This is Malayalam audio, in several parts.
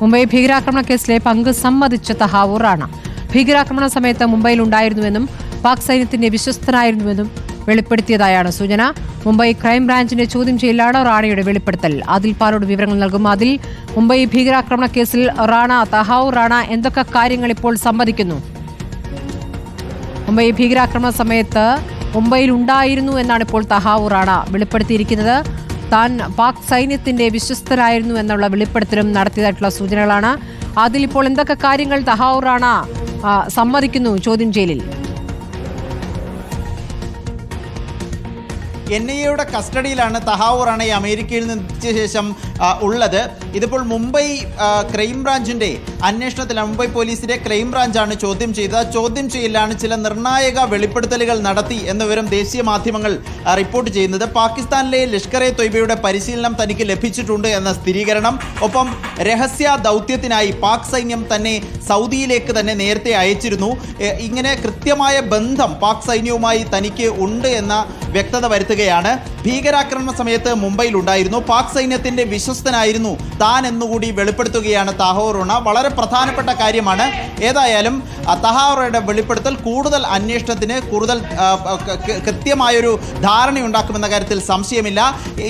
മുംബൈ ഭീകരാക്രമണ കേസിലെ പങ്ക് സമ്മതിച്ച തഹാവൂറാണ് റാണ. ഭീകരാക്രമണ സമയത്ത് മുംബൈയിൽ ഉണ്ടായിരുന്നുവെന്നും പാക് സൈന്യത്തിന്റെ വിശ്വസ്തനായിരുന്നുവെന്നും വെളിപ്പെടുത്തിയതായാണ് സൂചന. മുംബൈ ക്രൈംബ്രാഞ്ചിന്റെ ചോദ്യം ചെയ്യലാണ് റാണയുടെ വെളിപ്പെടുത്തൽ. അതിൽ പാലോട് വിവരങ്ങൾ നൽകും. അതിൽ മുംബൈ ഭീകരാക്രമണ കേസിൽ റാണ തഹാവൂർ റാണ എന്തൊക്കെ കാര്യങ്ങൾ ഇപ്പോൾ സമ്മതിക്കുന്നു? മുംബൈ ഭീകരാക്രമണ സമയത്ത് മുംബൈയിൽ ഉണ്ടായിരുന്നു എന്നാണ് ഇപ്പോൾ തഹാവൂർ റാണ വെളിപ്പെടുത്തിയിരിക്കുന്നത്. താൻ പാക് സൈന്യത്തിന്റെ വിശ്വസ്തനായിരുന്നു എന്നുള്ള വെളിപ്പെടുത്തലും നടത്തിയതായിട്ടുള്ള സൂചനകളാണ്. അതിലിപ്പോൾ എന്തൊക്കെ കാര്യങ്ങൾ തഹാവൂർ റാണ ആ, സമ്മതിക്കുന്നു ചോദ്യം ചെയ്യലിൽ? എൻ ഐ എയുടെ കസ്റ്റഡിയിലാണ് തഹാവൂർ ഈ അമേരിക്കയിൽ നിന്ന് ശേഷം ഉള്ളത്. ഇതിപ്പോൾ മുംബൈ ക്രൈംബ്രാഞ്ചിന്റെ അന്വേഷണത്തിലാണ് മുംബൈ പോലീസിന്റെ ക്രൈംബ്രാഞ്ചാണ് ചോദ്യം ചെയ്തത്. ചോദ്യം ചെയ്യലാണ് ചില നിർണായക വെളിപ്പെടുത്തലുകൾ നടത്തി എന്ന വിവരം ദേശീയ മാധ്യമങ്ങൾ റിപ്പോർട്ട് ചെയ്യുന്നത്. പാകിസ്ഥാനിലെ ലഷ്കർ എ തൊയ്ബയുടെ പരിശീലനം തനിക്ക് ലഭിച്ചിട്ടുണ്ട് എന്ന സ്ഥിരീകരണം. ഒപ്പം രഹസ്യ ദൗത്യത്തിനായി പാക് സൈന്യം തന്നെ സൗദിയിലേക്ക് തന്നെ നേരത്തെ അയച്ചിരുന്നു. ഇങ്ങനെ കൃത്യമായ ബന്ധം പാക് സൈന്യവുമായി തനിക്ക് ഉണ്ട് എന്ന വ്യക്തത വരുത്തുകയാണ്. ഭീകരാക്രമണ സമയത്ത് മുംബൈയിൽ ഉണ്ടായിരുന്നു. പാക് സൈന്യത്തിന്റെ വിശ്വസ്തനായിരുന്നു താൻ എന്നുകൂടി വെളിപ്പെടുത്തുകയാണ് തഹോറുണ വളരെ പ്രധാനപ്പെട്ട കാര്യമാണ്. ഏതായാലും തഹാറയുടെ വെളിപ്പെടുത്തൽ കൂടുതൽ അന്വേഷണത്തിന് കൂടുതൽ കൃത്യമായൊരു ധാരണയുണ്ടാക്കുമെന്ന കാര്യത്തിൽ സംശയമില്ല.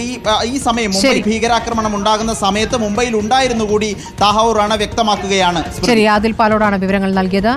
ഈ ഈ സമയം മുംബൈ ഭീകരാക്രമണം ഉണ്ടാകുന്ന സമയത്ത് മുംബൈയിൽ ഉണ്ടായിരുന്നു കൂടി തഹോറാണ് വ്യക്തമാക്കുകയാണ്. ശരി ആദിൽ പാലോടാണ് വിവരങ്ങൾ നൽകിയത്.